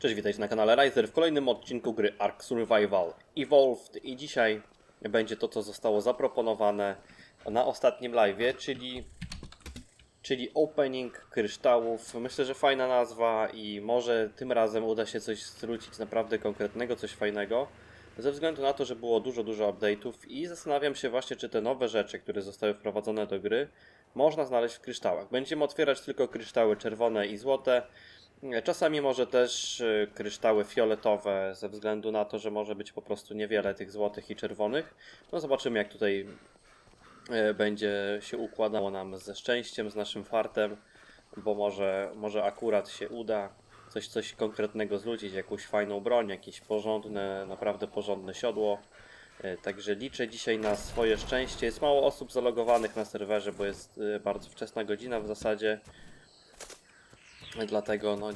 Cześć, witajcie na kanale Riser w kolejnym odcinku gry Ark Survival Evolved i dzisiaj będzie to, co zostało zaproponowane na ostatnim live'ie, czyli, czyli Opening Kryształów. Myślę, że fajna nazwa i może tym razem uda się coś zwrócić naprawdę konkretnego, coś fajnego. Ze względu na to, że było dużo, dużo update'ów i zastanawiam się właśnie, czy te nowe rzeczy, które zostały wprowadzone do gry, można znaleźć w kryształach. Będziemy otwierać tylko kryształy czerwone i złote. Czasami może też y, kryształy fioletowe, ze względu na to, że może być po prostu niewiele tych złotych i czerwonych. No zobaczymy, jak tutaj y, będzie się układało nam ze szczęściem, z naszym fartem, bo może, może akurat się uda coś, coś konkretnego zwrócić, jakąś fajną broń, jakieś porządne, naprawdę porządne siodło. Y, Także liczę dzisiaj na swoje szczęście. Jest mało osób zalogowanych na serwerze, bo jest bardzo wczesna godzina w zasadzie. Dlatego no,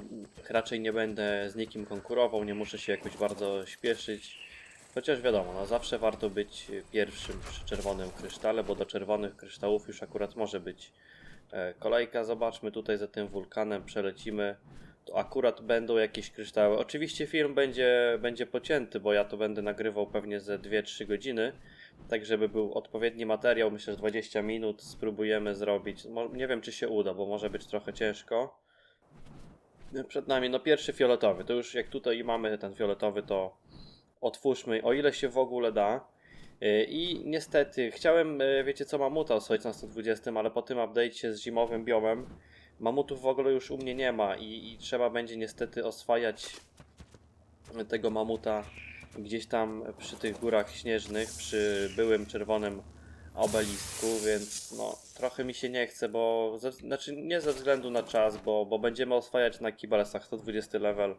raczej nie będę z nikim konkurował, nie muszę się jakoś bardzo śpieszyć. Chociaż wiadomo, no, zawsze warto być pierwszym przy czerwonym krysztale, bo do czerwonych kryształów już akurat może być e, kolejka. Zobaczmy tutaj za tym wulkanem, przelecimy. To akurat będą jakieś kryształy. Oczywiście film będzie, będzie pocięty, bo ja to będę nagrywał pewnie ze 2-3 godziny. Tak, żeby był odpowiedni materiał, myślę, że 20 minut spróbujemy zrobić. Nie wiem, czy się uda, bo może być trochę ciężko. Przed nami, no pierwszy fioletowy. To już jak tutaj mamy ten fioletowy, to otwórzmy, o ile się w ogóle da. Yy, I niestety, chciałem, yy, wiecie co, mamuta oswoić na 120, ale po tym update'cie z zimowym biomem, mamutów w ogóle już u mnie nie ma i, i trzeba będzie niestety oswajać tego mamuta gdzieś tam przy tych górach śnieżnych, przy byłym czerwonym obelisku, więc no trochę mi się nie chce, bo ze, znaczy nie ze względu na czas, bo, bo będziemy oswajać na kibelsach 120 level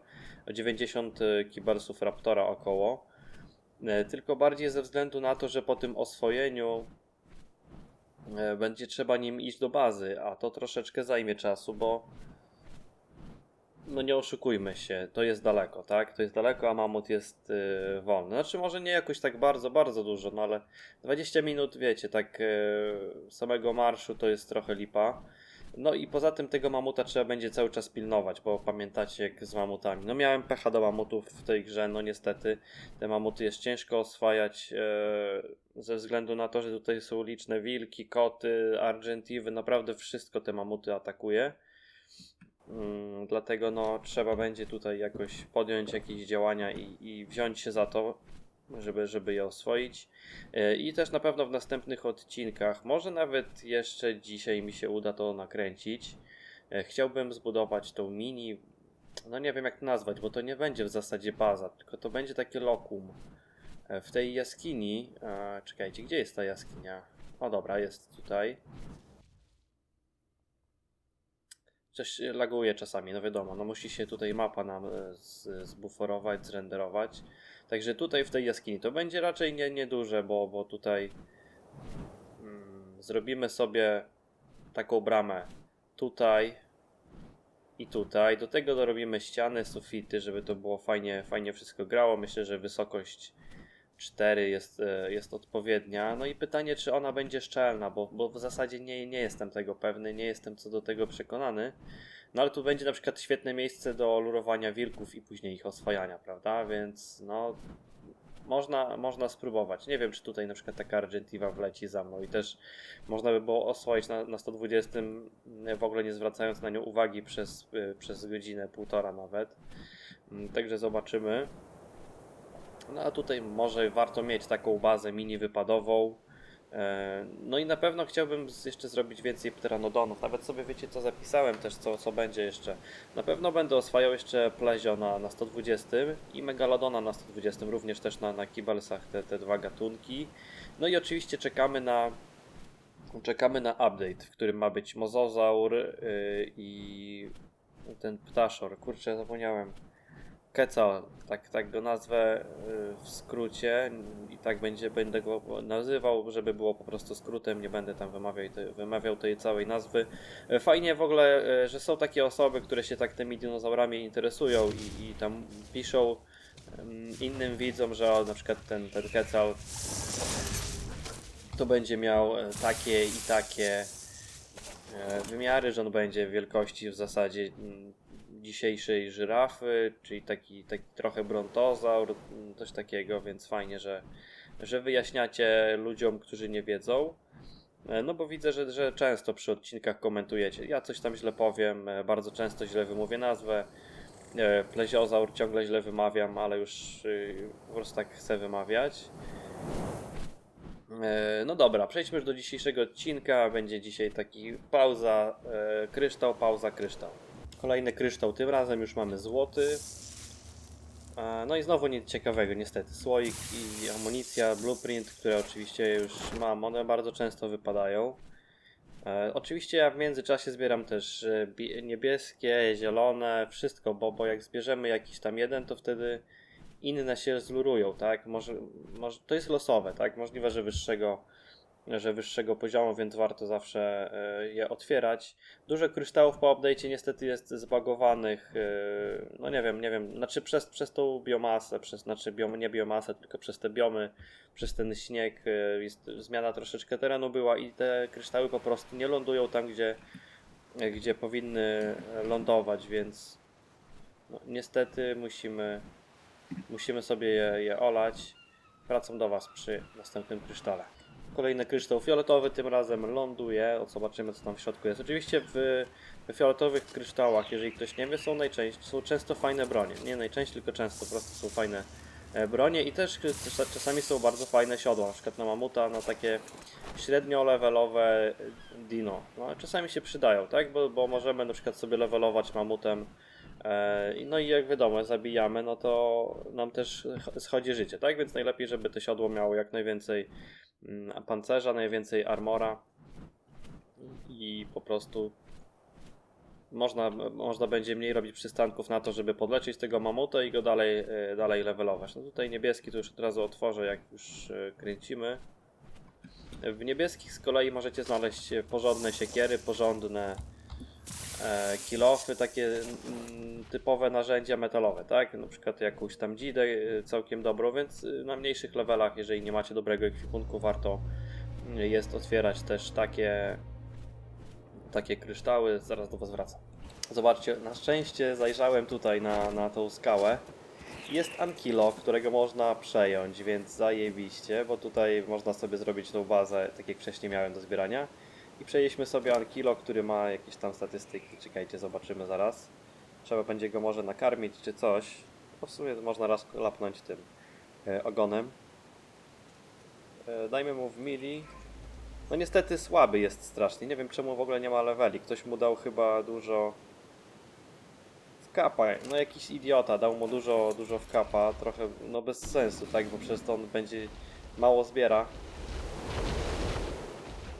90 kibelsów Raptora około, e, tylko bardziej ze względu na to, że po tym oswojeniu e, będzie trzeba nim iść do bazy, a to troszeczkę zajmie czasu, bo no nie oszukujmy się, to jest daleko, tak? To jest daleko, a mamut jest yy, wolny. Znaczy może nie jakoś tak bardzo, bardzo dużo, no ale 20 minut, wiecie, tak yy, samego marszu to jest trochę lipa. No i poza tym tego mamuta trzeba będzie cały czas pilnować, bo pamiętacie jak z mamutami. No miałem pecha do mamutów w tej grze, no niestety te mamuty jest ciężko oswajać yy, ze względu na to, że tutaj są liczne wilki, koty, argentiwy, naprawdę wszystko te mamuty atakuje. Mm, dlatego no, trzeba będzie tutaj jakoś podjąć jakieś działania i, i wziąć się za to, żeby, żeby je oswoić. E, I też na pewno w następnych odcinkach, może nawet jeszcze dzisiaj mi się uda to nakręcić. E, Chciałbym zbudować tą mini, no nie wiem jak to nazwać, bo to nie będzie w zasadzie baza, tylko to będzie takie lokum. E, W tej jaskini, czekajcie, gdzie jest ta jaskinia? O dobra, jest tutaj. Coś laguje czasami, no wiadomo, no musi się tutaj mapa nam e, zbuforować, zrenderować. Także tutaj w tej jaskini to będzie raczej nie, nieduże, bo, bo tutaj mm, zrobimy sobie taką bramę tutaj i tutaj. Do tego dorobimy ściany, sufity, żeby to było fajnie, fajnie wszystko grało. Myślę, że wysokość 4 jest, e, jest odpowiednia. No i pytanie, czy ona będzie szczelna, bo, bo w zasadzie nie, nie jestem tego pewny, nie jestem co do tego przekonany. No ale tu będzie na przykład świetne miejsce do lurowania wilków i później ich oswajania, prawda? Więc no można, można spróbować. Nie wiem, czy tutaj na przykład taka Argentiva wleci za mną i też można by było oswoić na, na 120 w ogóle nie zwracając na nią uwagi przez, y, przez godzinę, półtora nawet. Mm, Także zobaczymy. No a tutaj może warto mieć taką bazę mini wypadową. E, No i na pewno chciałbym jeszcze zrobić więcej pteranodonów. Nawet sobie wiecie co zapisałem też, co, co będzie jeszcze. Na pewno będę oswajał jeszcze pleziona na 120 i megalodona na 120, również też na, na kibelsach te, te dwa gatunki. No i oczywiście czekamy na czekamy na update, w którym ma być mozozaur yy, i ten ptaszor. Kurczę, zapomniałem. Quetzal, tak, tak go nazwę y, w skrócie i tak będzie, będę go nazywał, żeby było po prostu skrótem, nie będę tam wymawiał, te, wymawiał tej całej nazwy. E, Fajnie w ogóle, e, że są takie osoby, które się tak tymi dinozaurami interesują i, i tam piszą em, innym widzom, że na przykład ten, ten Quetzal to będzie miał takie i takie wymiary, że on będzie wielkości w zasadzie mm, dzisiejszej żyrafy, czyli taki, taki trochę brontozaur, mm, coś takiego, więc fajnie, że, że wyjaśniacie ludziom, którzy nie wiedzą. E, No bo widzę, że, że często przy odcinkach komentujecie. Ja coś tam źle powiem, e, bardzo często źle wymówię nazwę. E, Pleziozaur ciągle źle wymawiam, ale już y, po prostu tak chcę wymawiać. No dobra, przejdźmy już do dzisiejszego odcinka. Będzie dzisiaj taki pauza, kryształ, pauza, kryształ. Kolejny kryształ, tym razem już mamy złoty. No i znowu nic ciekawego, niestety. Słoik i amunicja, blueprint, które oczywiście już mam, one bardzo często wypadają. E, oczywiście ja w międzyczasie zbieram też e, bie- niebieskie, zielone, wszystko, bo, bo jak zbierzemy jakiś tam jeden, to wtedy inne się zlurują, tak? Może, może, to jest losowe, tak? Możliwe, że wyższego, że wyższego poziomu, więc warto zawsze e, je otwierać. Dużo kryształów po update'cie niestety jest zbagowanych, e, no nie wiem, nie wiem, znaczy przez, przez tą biomasę, przez, znaczy biom, nie biomasę, tylko przez te biomy, przez ten śnieg e, jest zmiana troszeczkę terenu była i te kryształy po prostu nie lądują tam, gdzie, gdzie powinny lądować, więc no, niestety musimy Musimy sobie je, je olać. Wracam do Was przy następnym krysztale. Kolejny kryształ fioletowy, tym razem ląduje. O, zobaczymy, co tam w środku jest. Oczywiście w, w fioletowych kryształach, jeżeli ktoś nie wie, są, najczęściej, są często fajne bronie. Nie najczęściej, tylko często po prostu są fajne e, bronie i też czas- czasami są bardzo fajne siodła, na przykład na mamuta, na takie średnio levelowe dino. No, czasami się przydają, tak? Bo, bo możemy na przykład sobie levelować mamutem E, No i jak wiadomo, zabijamy, no to nam też ch- schodzi życie, tak? Więc najlepiej, żeby to siodło miało jak najwięcej pancerza, najwięcej armora i po prostu można, można będzie mniej robić przystanków na to, żeby podlecieć tego mamuta i go dalej, e, dalej levelować. No tutaj niebieski to już od razu otworzę, jak już e, kręcimy. W niebieskich z kolei możecie znaleźć porządne siekiery, porządne e, kilofy, takie mm, typowe narzędzia metalowe, tak? Na przykład jakąś tam dzidę e, całkiem dobrą, więc e, na mniejszych levelach, jeżeli nie macie dobrego ekwipunku, warto mm, jest otwierać też takie takie kryształy. Zaraz do Was wracam. Zobaczcie, na szczęście zajrzałem tutaj na, na tą skałę. Jest Ankilo, którego można przejąć, więc zajebiście, bo tutaj można sobie zrobić tą bazę, tak jak wcześniej miałem do zbierania. I przejęliśmy sobie Ankilo, który ma jakieś tam statystyki. Czekajcie, zobaczymy zaraz. Trzeba będzie go może nakarmić czy coś. No w sumie można raz lapnąć tym e, ogonem. E, dajmy mu w mili. No niestety słaby jest strasznie. Nie wiem czemu w ogóle nie ma leveli. Ktoś mu dał chyba dużo w kapa. No jakiś idiota dał mu dużo, dużo w kapa. Trochę no bez sensu, tak? Bo przez to on będzie mało zbiera.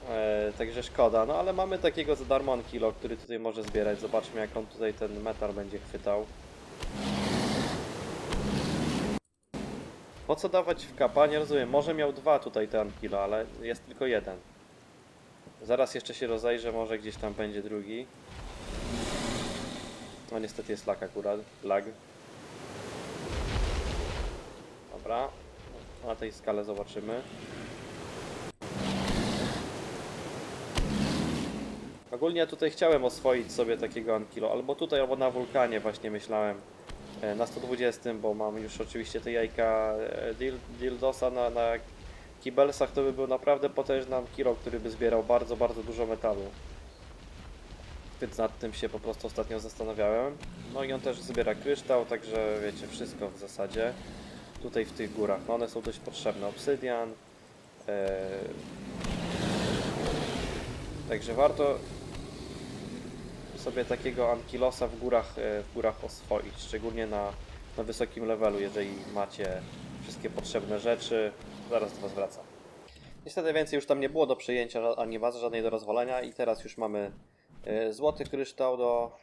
E, także szkoda, no ale mamy takiego za darmo Ankilo, który tutaj może zbierać. Zobaczmy jak on tutaj ten metal będzie chwytał. Po co dawać w kapa? Nie rozumiem. Może miał dwa tutaj te Ankilo, ale jest tylko jeden. Zaraz jeszcze się rozejrzę, może gdzieś tam będzie drugi. No niestety jest lag akurat. Lag. Dobra. Na tej skale zobaczymy. Ogólnie tutaj chciałem oswoić sobie takiego Ankilo, albo tutaj, albo na wulkanie właśnie myślałem. e, Na 120, bo mam już oczywiście te jajka e, dil, dildosa na, na kibelsach, to by był naprawdę potężny Ankilo, który by zbierał bardzo, bardzo dużo metalu. Więc nad tym się po prostu ostatnio zastanawiałem. No i on też zbiera kryształ, także wiecie, wszystko w zasadzie. Tutaj w tych górach, no one są dość potrzebne. Obsydian. e, Także warto sobie takiego Ankilosa w górach, e, w górach oswoić, szczególnie na, na wysokim levelu, jeżeli macie wszystkie potrzebne rzeczy. Zaraz do Was wracam. Niestety więcej już tam nie było do przejęcia, ani was, żadnej do rozwalenia i teraz już mamy e, złoty kryształ do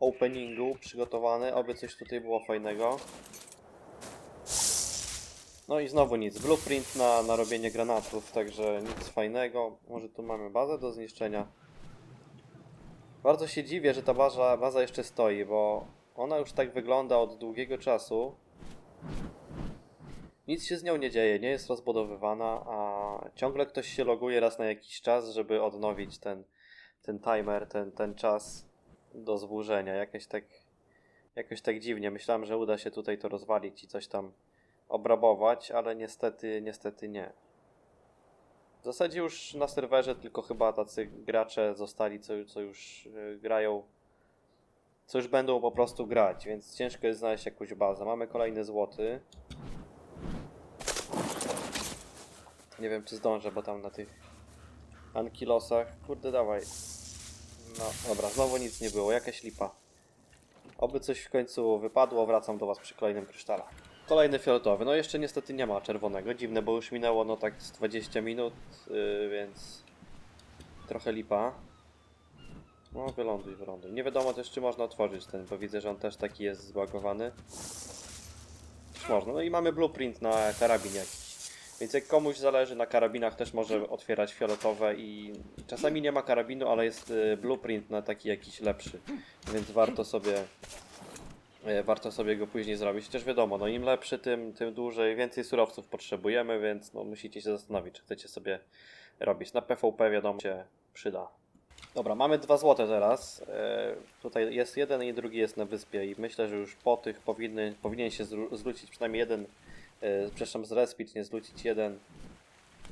openingu przygotowany, oby coś tutaj było fajnego. No i znowu nic, blueprint na, na robienie granatów, także nic fajnego. Może tu mamy bazę do zniszczenia. Bardzo się dziwię, że ta baza, baza jeszcze stoi, bo ona już tak wygląda od długiego czasu. Nic się z nią nie dzieje, nie jest rozbudowywana, a ciągle ktoś się loguje raz na jakiś czas, żeby odnowić ten, ten timer, ten, ten czas. do zburzenia. Jakieś tak, jakoś tak dziwnie. Myślałem, że uda się tutaj to rozwalić i coś tam obrabować, ale niestety, niestety nie. W zasadzie już na serwerze tylko chyba tacy gracze zostali, co, co już y, grają, co już będą po prostu grać, więc ciężko jest znaleźć jakąś bazę. Mamy kolejny złoty. Nie wiem, czy zdążę, bo tam na tych ankilosach. Kurde, dawaj. No, dobra, znowu nic nie było, jakaś lipa. Oby coś w końcu wypadło, wracam do Was przy kolejnym krysztale. Kolejny fioletowy, no jeszcze niestety nie ma czerwonego, dziwne, bo już minęło no tak z 20 minut, yy, więc trochę lipa. No wyląduj, wyląduj. Nie wiadomo też czy można otworzyć ten, bo widzę, że on też taki jest zbagowany. Można, no i mamy blueprint na karabin jakiś. Więc jak komuś zależy na karabinach, też może otwierać fioletowe i czasami nie ma karabinu, ale jest y, blueprint na taki jakiś lepszy. Więc warto sobie warto sobie go później zrobić. Chociaż wiadomo, no im lepszy, tym, tym dłużej, więcej surowców potrzebujemy, więc no musicie się zastanowić, czy chcecie sobie robić. Na PvP wiadomo się przyda. Dobra, mamy dwa złote teraz. E, tutaj jest jeden i drugi jest na wyspie i myślę, że już po tych powinny, powinien się zwró- zwrócić przynajmniej jeden e, przepraszam, zrespić, nie zwrócić jeden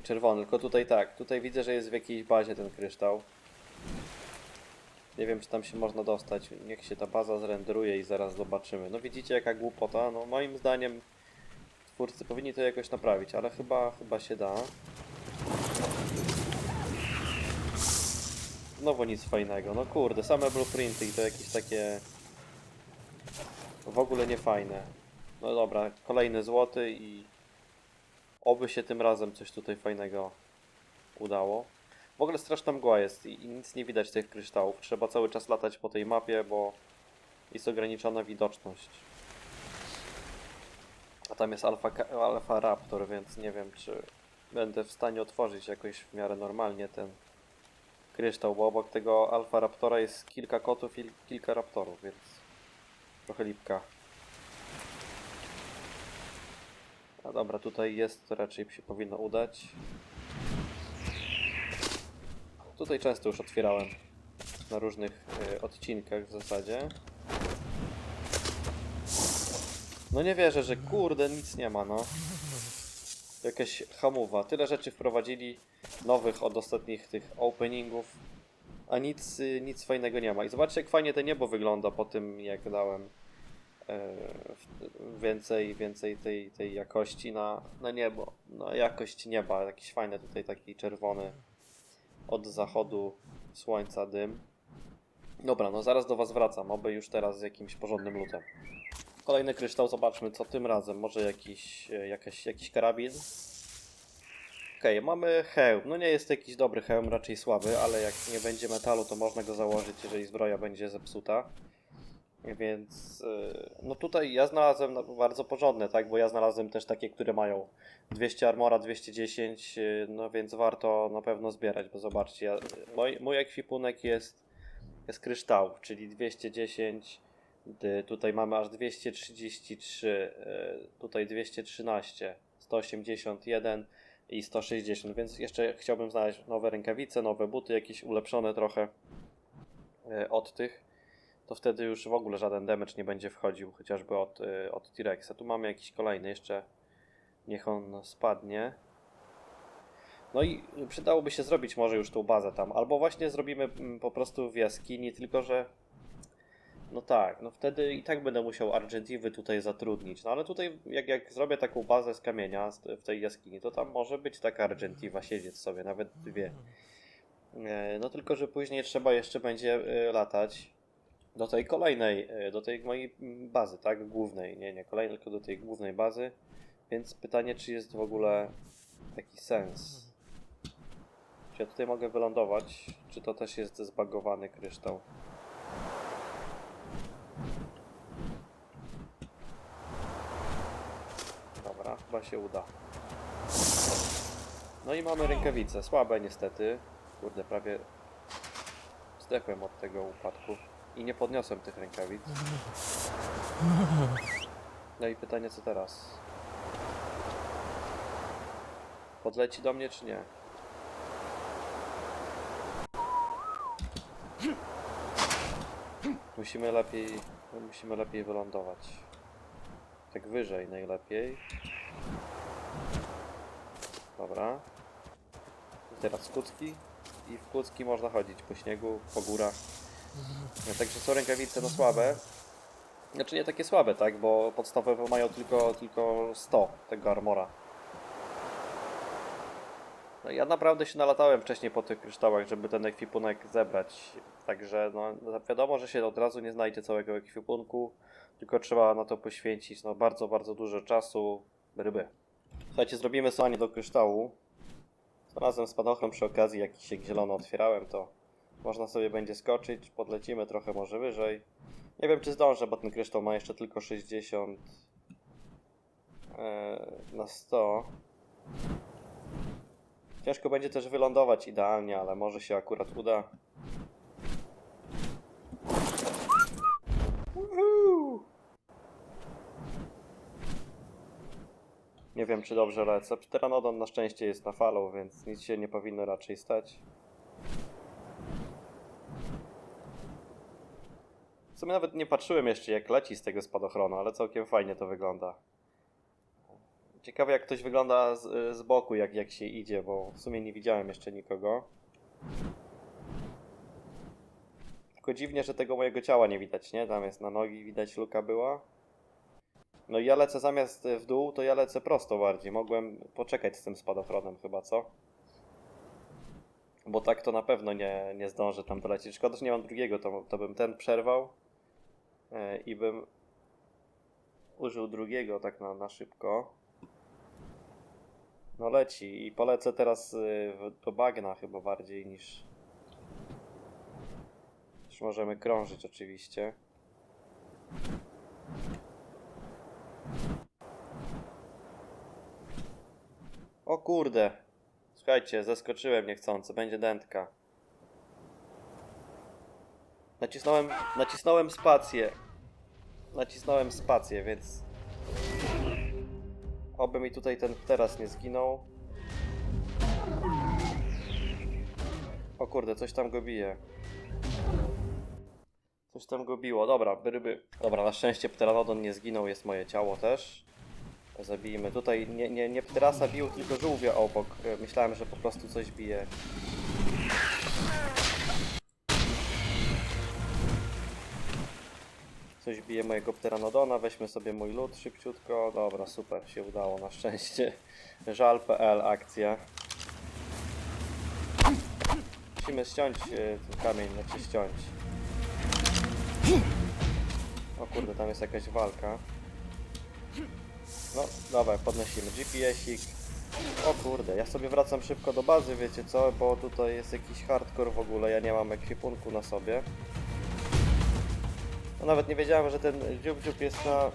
czerwony, tylko tutaj tak, tutaj widzę, że jest w jakiejś bazie ten kryształ. Nie wiem, czy tam się można dostać. Niech się ta baza zrenderuje i zaraz zobaczymy. No widzicie, jaka głupota. No moim zdaniem twórcy powinni to jakoś naprawić, ale chyba, chyba się da. Znowu nic fajnego. No kurde, same blueprinty i to jakieś takie w ogóle nie fajne. No dobra, kolejny złoty i oby się tym razem coś tutaj fajnego udało. W ogóle straszna mgła jest i, i nic nie widać tych kryształów. Trzeba cały czas latać po tej mapie, bo jest ograniczona widoczność. A tam jest alfa, alfa raptor, więc nie wiem, czy będę w stanie otworzyć jakoś w miarę normalnie ten kryształ, bo obok tego alfa raptora jest kilka kotów i kilka raptorów, więc trochę lipka. A dobra, tutaj jest, to raczej się powinno udać. Tutaj często już otwierałem na różnych y, odcinkach w zasadzie. No nie wierzę, że kurde nic nie ma, no. Jakaś hamowa. Tyle rzeczy wprowadzili nowych od ostatnich tych openingów, a nic, y, nic fajnego nie ma. I zobaczcie jak fajnie to niebo wygląda po tym jak dałem e, więcej, więcej tej, tej jakości na, na niebo. Na jakość nieba, jakiś fajny tutaj taki czerwony od zachodu słońca dym. Dobra, no zaraz do Was wracam, oby już teraz z jakimś porządnym lutem. Kolejny kryształ, zobaczmy co tym razem. Może jakiś, e, jakaś, jakiś karabin? Okej, mamy hełm. No nie jest to jakiś dobry hełm, raczej słaby, ale jak nie będzie metalu, to można go założyć, jeżeli zbroja będzie zepsuta. Więc yy, no tutaj ja znalazłem bardzo porządne, tak, bo ja znalazłem też takie, które mają 200 armora, 210, yy, no więc warto na pewno zbierać, bo zobaczcie, ja, mój, mój ekwipunek jest, jest kryształ, czyli 210, y, tutaj mamy aż 233, yy, tutaj 213, 181 i 160, więc jeszcze chciałbym znaleźć nowe rękawice, nowe buty, jakieś ulepszone trochę od tych to wtedy już w ogóle żaden damage nie będzie wchodził, chociażby od, y, od T-Rexa. Tu mamy jakiś kolejny, jeszcze niech on spadnie. No i przydałoby się zrobić może już tą bazę tam, albo właśnie zrobimy mm, po prostu w jaskini, tylko że no tak, no wtedy i tak będę musiał Argentivy tutaj zatrudnić, no ale tutaj jak, jak zrobię taką bazę z kamienia w tej jaskini, to tam może być taka Argentiva siedzieć sobie, nawet dwie. E, No tylko, że później trzeba jeszcze będzie e, latać do tej kolejnej, e, do tej mojej bazy, tak? Głównej, nie, nie kolejnej, tylko do tej głównej bazy. Więc pytanie, czy jest w ogóle taki sens? Czy ja tutaj mogę wylądować? Czy to też jest zbagowany kryształ? Dobra, chyba się uda. No i mamy rękawice, słabe niestety. Kurde, prawie zdechłem od tego upadku i nie podniosłem tych rękawic. No i pytanie, co teraz? Podleci do mnie, czy nie? Musimy lepiej, musimy lepiej wylądować. Tak wyżej najlepiej. Dobra. I teraz kucki. I w kucki można chodzić po śniegu, po górach. Także są rękawice no słabe. Znaczy nie takie słabe, tak? Bo podstawowe mają tylko, tylko 100 tego armora. No ja naprawdę się nalatałem wcześniej po tych kryształach, żeby ten ekwipunek zebrać. Także no, wiadomo, że się od razu nie znajdzie całego ekwipunku, tylko trzeba na to poświęcić no, bardzo, bardzo dużo czasu. Ryby. Słuchajcie, zrobimy słanie do kryształu. Znalazłem spadochron przy okazji, jak się zielono otwierałem, to można sobie będzie skoczyć, podlecimy trochę może wyżej. Nie wiem czy zdążę, bo ten kryształ ma jeszcze tylko 60 e, na 100. Ciężko będzie też wylądować idealnie, ale może się akurat uda. Nie wiem czy dobrze lecę. Pteranodon na szczęście jest na falą, więc nic się nie powinno raczej stać. W sumie nawet nie patrzyłem jeszcze jak leci z tego spadochronu, ale całkiem fajnie to wygląda. Ciekawe jak ktoś wygląda z, z boku, jak, jak się idzie, bo w sumie nie widziałem jeszcze nikogo. Tylko dziwnie, że tego mojego ciała nie widać, nie? Tam jest na nogi, widać luka była. No i ja lecę zamiast w dół, to ja lecę prosto bardziej. Mogłem poczekać z tym spadochronem chyba, co? Bo tak to na pewno nie, nie zdążę tam dolecieć. Szkoda, że nie mam drugiego, to, to bym ten przerwał i bym użył drugiego tak na, na szybko. No leci i polecę teraz y, do bagna chyba bardziej niż... Już możemy krążyć oczywiście. O kurde. Słuchajcie, zaskoczyłem niechcący, będzie dętka. Nacisnąłem, nacisnąłem spację. Nacisnąłem spację, więc Oby mi tutaj ten teraz nie zginął. O kurde, coś tam go bije. Coś tam go biło. Dobra, ryby. Dobra, na szczęście pteranodon nie zginął, jest moje ciało też. Zabijmy. Tutaj nie, nie, nie pterasa bił, tylko żółwia obok. E, Myślałem, że po prostu coś bije. Coś bije mojego pteranodona, weźmy sobie mój lód szybciutko. Dobra, super, się udało na szczęście. Żal.pl akcja. Musimy ściąć e, ten kamień, znaczy ściąć. O kurde, tam jest jakaś walka. No, dobra, podnosimy GPS-ik. O kurde, ja sobie wracam szybko do bazy, wiecie co? Bo tutaj jest jakiś hardcore w ogóle, ja nie mam ekwipunku na sobie. Nawet nie wiedziałem, że ten dziób dziób jest na...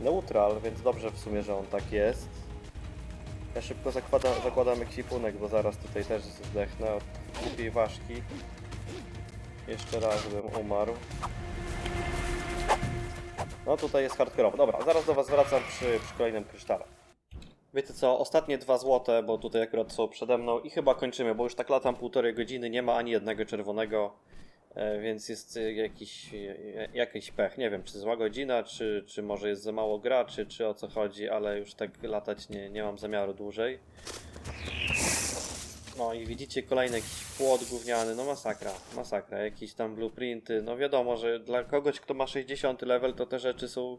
Neutral, więc dobrze w sumie, że on tak jest. Ja szybko zakładam, zakładam ekwipunek, bo zaraz tutaj też zdechnę od głupiej ważki. Jeszcze raz bym umarł. No tutaj jest hardcore. Dobra, zaraz do was wracam przy, przy kolejnym krysztale. Wiecie co, ostatnie dwa złote, bo tutaj akurat są przede mną i chyba kończymy, bo już tak latam półtorej godziny, nie ma ani jednego czerwonego, e, więc jest e, jakiś, e, jakiś pech. Nie wiem, czy zła godzina, czy, czy może jest za mało graczy, czy o co chodzi, ale już tak latać nie, nie mam zamiaru dłużej. No i widzicie kolejny jakiś płot gówniany, no masakra, masakra, jakieś tam blueprinty, no wiadomo, że dla kogoś, kto ma 60 level, to te rzeczy są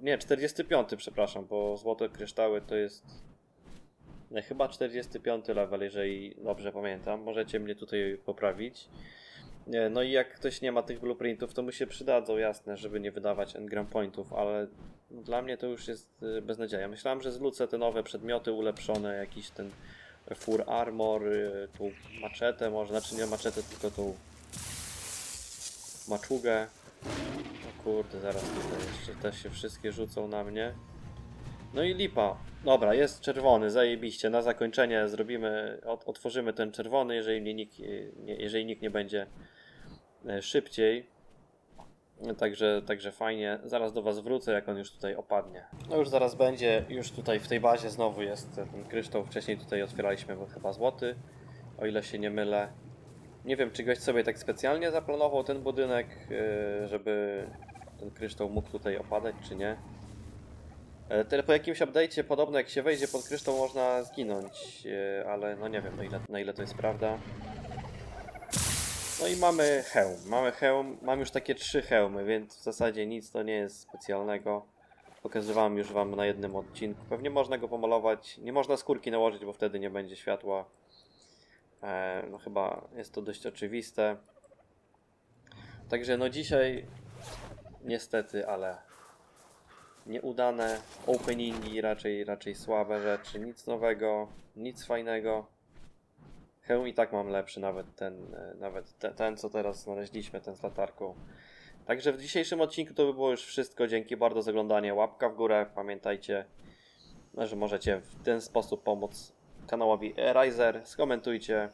Nie, 45, przepraszam, bo złote kryształy to jest nie, chyba 45 level, jeżeli dobrze pamiętam. Możecie mnie tutaj poprawić. Nie, No i jak ktoś nie ma tych blueprintów, to mu się przydadzą, jasne, żeby nie wydawać engram pointów, ale no, dla mnie to już jest e, beznadzieja. Myślałem, że zlucę te nowe przedmioty ulepszone, jakiś ten full armor, e, tą maczetę może, znaczy nie maczetę, tylko tą maczugę. Kurde, zaraz tutaj jeszcze też się wszystkie rzucą na mnie. No i lipa. Dobra, jest czerwony, zajebiście. Na zakończenie zrobimy, ot, otworzymy ten czerwony, jeżeli, nikt, e, nie, jeżeli nikt nie będzie e, szybciej. Także, także fajnie. Zaraz do Was wrócę, jak on już tutaj opadnie. No już zaraz będzie, już tutaj w tej bazie znowu jest ten kryształ. Wcześniej tutaj otwieraliśmy bo chyba złoty, o ile się nie mylę. Nie wiem, czy gość sobie tak specjalnie zaplanował ten budynek, yy, żeby ten kryształ mógł tutaj opadać, czy nie. E, Tyle po jakimś update'cie podobno jak się wejdzie pod kryształ można zginąć, yy, ale no nie wiem na ile, na ile to jest prawda. No i mamy hełm. Mamy hełm, mam już takie trzy hełmy, więc w zasadzie nic to nie jest specjalnego. Pokazywałem już wam na jednym odcinku. Pewnie można go pomalować. Nie można skórki nałożyć, bo wtedy nie będzie światła. E, no chyba jest to dość oczywiste. Także no dzisiaj niestety, ale nieudane openingi, raczej, raczej słabe rzeczy, nic nowego, nic fajnego. Hełm i tak mam lepszy, nawet ten, e, nawet te, ten co teraz znaleźliśmy, ten z latarką. Także w dzisiejszym odcinku to by było już wszystko. Dzięki bardzo za oglądanie. Łapka w górę. Pamiętajcie, że możecie w ten sposób pomóc kanałowi Riser. Skomentujcie,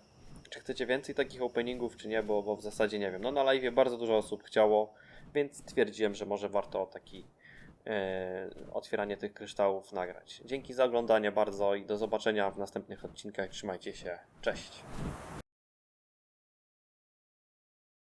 czy chcecie więcej takich openingów, czy nie, bo, bo w zasadzie nie wiem. No na live bardzo dużo osób chciało, więc stwierdziłem, że może warto taki e, otwieranie tych kryształów nagrać. Dzięki za oglądanie bardzo i do zobaczenia w następnych odcinkach. Trzymajcie się. Cześć.